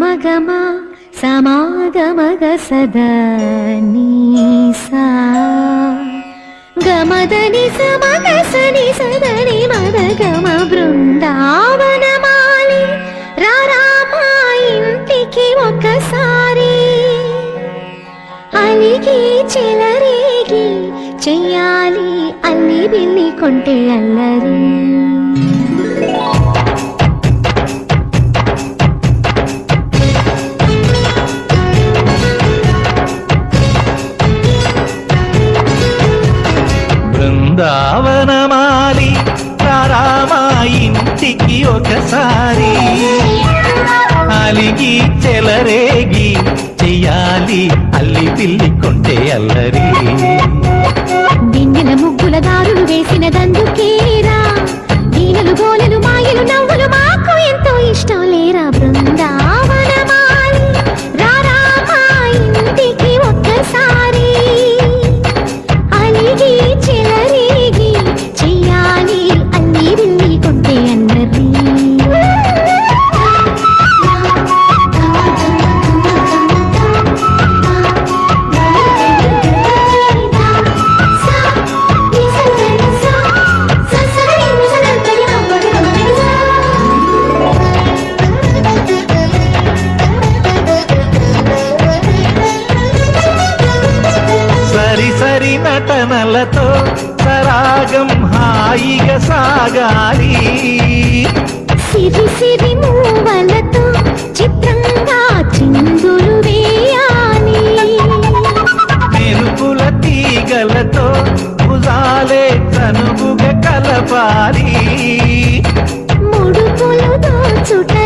గమ సమాగమగ సదా నీసా. గమదని సమగ సని సదని మదగమ బృందావనమాలి. రారామా ఇంటికి ఒకసారి అలిగి చెలరేగి చెయ్యాలి అల్లి బిల్లి కొంటే అల్లరి. బృందావనమాలి రారామా ఇంటికి ఒకసారి. అలిగి చెలరేగి చెయ్యాలి అల్లి పిల్లి కొంటే అల్లరి. సరి నటనలతో సరాగం హాయిగా సాగాలి. సిరి సిరి మూవలతో చిత్రంగా చిందులు వేయాలి. మెరుపుల తీగలతో భుజాలే చనువుగా కలపాలి. ముడుపులు దోచుటలో